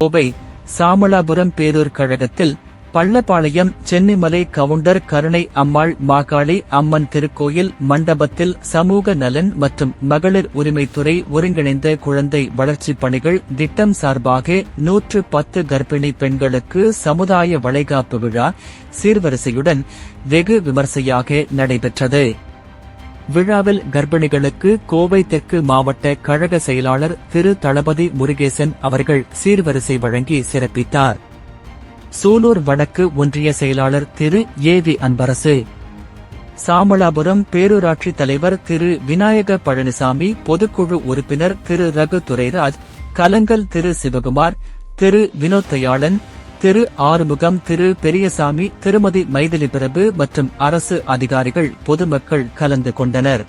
கோவை சாமலாபுரம் பேரூர் கழகத்தில் பள்ளப்பாளையம் சென்னிமலை கவுண்டர் கருணை அம்மாள் மாகாளி அம்மன் திருக்கோயில் மண்டபத்தில் சமூக நலன் மற்றும் மகளிர் உரிமைத்துறை ஒருங்கிணைந்த குழந்தை வளர்ச்சிப் பணிகள் திட்டம் சார்பாக நூற்று பத்து கர்ப்பிணி பெண்களுக்கு சமுதாய வளைகாப்பு விழா சீர்வரிசையுடன் வெகு விமர்சையாக நடைபெற்றது. விழாவில் கர்ப்பிணிகளுக்கு கோவை தெற்கு மாவட்ட கழக செயலாளர் திரு தளபதி முருகேசன் அவர்கள் சீர்வரிசை வழங்கி சிறப்பித்தார். சூலூர் வடக்கு ஒன்றிய செயலாளர் திரு ஏ வி அன்பரசு. சாமலாபுரம் பேரூராட்சி தலைவர் திரு விநாயக பழனிசாமி பொதுக்குழு உறுப்பினர் திரு ரகு துரைராஜ் கலங்கல் திரு சிவகுமார் திரு வினோத் தயாளன் திரு ஆறுமுகம் திரு பெரியசாமி திருமதி மைதிலி பிரபு மற்றும் அரசு அதிகாரிகள் பொதுமக்கள் கலந்து கொண்டனர்.